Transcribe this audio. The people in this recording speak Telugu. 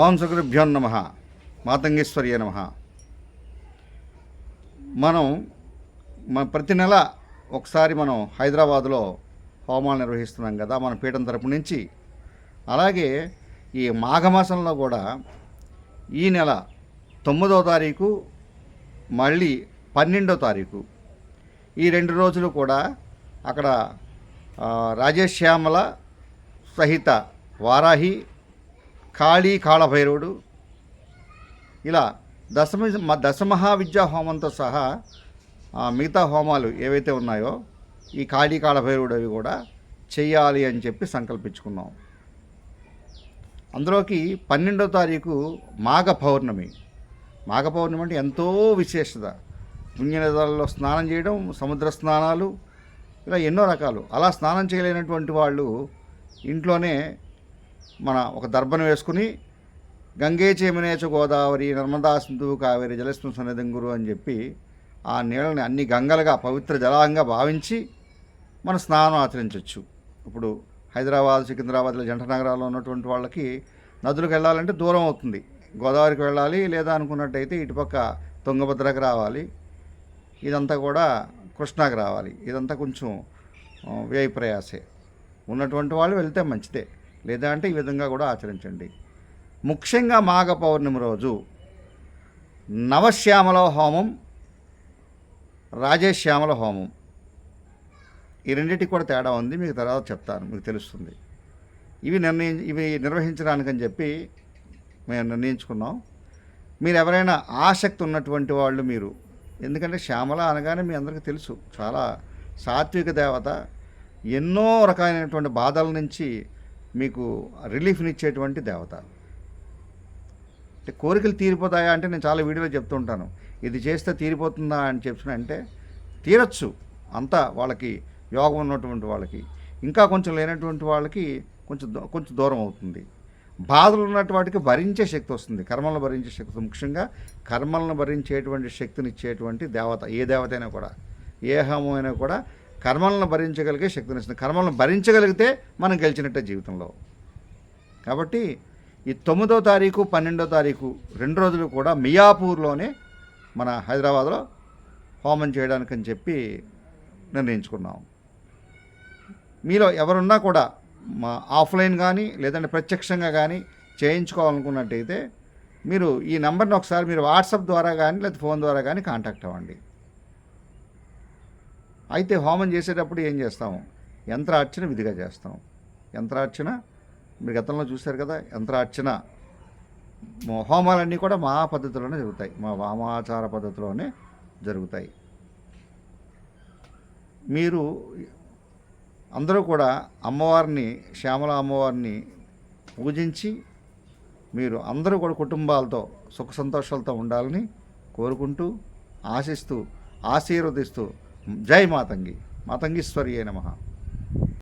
ఓం సుగురుభ్యో నమ. మాతంగేశ్వర్య నమ. మనం మన ప్రతి నెల ఒకసారి మనం హైదరాబాదులో హోమాలు నిర్వహిస్తున్నాం కదా మన పీఠం తరపు నుంచి. అలాగే ఈ మాఘమాసంలో కూడా ఈ నెల తొమ్మిదో తారీఖు మళ్ళీ పన్నెండో తారీఖు. ఈ రెండు రోజులు కూడా అక్కడ రాజేశ్యామల సహిత వారాహి కాళీ కాళభైరవుడు. ఇలా దశమ దశమహావిద్యా హోమంతో సహా మిగతా హోమాలు ఏవైతే ఉన్నాయో ఈ కాళీ కాళభైరవుడు అవి కూడా చెయ్యాలి అని చెప్పి సంకల్పించుకున్నాం. అందులోకి పన్నెండో తారీఖు మాఘ పౌర్ణమి. మాఘ పౌర్ణమి అంటే ఎంతో విశేషత. పుణ్యనదాలలో స్నానం చేయడం సముద్ర స్నానాలు ఇలా ఎన్నో రకాలు. అలా స్నానం చేయలేనటువంటి వాళ్ళు ఇంట్లోనే మన ఒక దర్భను వేసుకుని గంగే చేమనేచ గోదావరి నర్మదా సింధు కావేరి జలస్తం సన్నిధంగురు అని చెప్పి ఆ నీళ్ళని అన్ని గంగలుగా పవిత్ర జలాంగా భావించి మన స్నానం ఆచరించవచ్చు ఇప్పుడు హైదరాబాద్ సికింద్రాబాద్లో జంట నగరాల్లో ఉన్నటువంటి వాళ్ళకి నదులకు వెళ్ళాలంటే దూరం అవుతుంది. గోదావరికి వెళ్ళాలి లేదా అనుకున్నట్టయితే ఇటుపక్క తుంగభద్రకు రావాలి. ఇదంతా కూడా కృష్ణాకి రావాలి. ఇదంతా కొంచెం వ్యయ ప్రయాసే. ఉన్నటువంటి వాళ్ళు వెళ్తే మంచిదే. లేదా అంటే ఈ విధంగా కూడా ఆచరించండి. ముఖ్యంగా మాఘ పౌర్ణమి రోజు నవశ్యామల హోమం రాజేశ్యామల హోమం. ఈ రెండింటికి కూడా తేడా ఉంది మీకు తర్వాత చెప్తాను మీకు తెలుస్తుంది. ఇవి నిర్ణయి ఇవి నిర్వహించడానికని చెప్పి మేము నిర్ణయించుకున్నాం. మీరు ఎవరైనా ఆసక్తి ఉన్నటువంటి వాళ్ళు మీరు ఎందుకంటే శ్యామల అనగానే మీ అందరికీ తెలుసు చాలా సాత్విక దేవత ఎన్నో రకాలైనటువంటి బాధల నుంచి మీకు రిలీఫ్నిచ్చేటువంటి దేవత. అంటే కోరికలు తీరిపోతాయా అంటే నేను చాలా వీడియోలో చెప్తుంటాను ఇది చేస్తే తీరిపోతుందా అని చెప్పిన అంటే తీరచ్చు. అంతా వాళ్ళకి యోగం ఉన్నటువంటి వాళ్ళకి. ఇంకా కొంచెం లేనటువంటి వాళ్ళకి కొంచెం దూ- కొంచెం దూరం అవుతుంది. బాధలు ఉన్నటువంటి వాటికి భరించే శక్తి వస్తుంది. కర్మలను భరించే శక్తి ముఖ్యంగా కర్మలను భరించేటువంటి శక్తిని ఇచ్చేటువంటి దేవత ఏ దేవత అయినా కూడా ఏ హోమం అయినా కూడా కర్మలను భరించగలిగే శక్తిని ఇస్తుంది. కర్మలను భరించగలిగితే మనం గెలిచినట్టే జీవితంలో. కాబట్టి ఈ తొమ్మిదో తారీఖు పన్నెండో తారీఖు రెండు రోజులు కూడా మియాపూర్లోనే మన హైదరాబాద్లో హోమం చేయడానికని చెప్పి నిర్ణయించుకున్నాం. మీలో ఎవరున్నా కూడా మా ఆఫ్లైన్ కానీ లేదంటే ప్రత్యక్షంగా కానీ చేయించుకోవాలనుకున్నట్టయితే మీరు ఈ నెంబర్ని ఒకసారి మీరు వాట్సాప్ ద్వారా కానీ లేదా ఫోన్ ద్వారా కానీ కాంటాక్ట్ అవ్వండి. అయితే హోమం చేసేటప్పుడు ఏం చేస్తాము యంత్రార్చన విధిగా చేస్తాం. యంత్రార్చన మీరు గతంలో చూశారు కదా యంత్రార్చన. మా హోమాలన్నీ కూడా మా పద్ధతిలోనే జరుగుతాయి. మా వామాచార పద్ధతిలోనే జరుగుతాయి. మీరు అందరూ కూడా అమ్మవారిని శ్యామల అమ్మవారిని పూజించి మీరు అందరూ కూడా కుటుంబాలతో సుఖ సంతోషాలతో ఉండాలని కోరుకుంటూ ఆశిస్తూ ఆశీర్వదిస్తూ జై మాతంగి. మాతంగీశ్వరి నమః.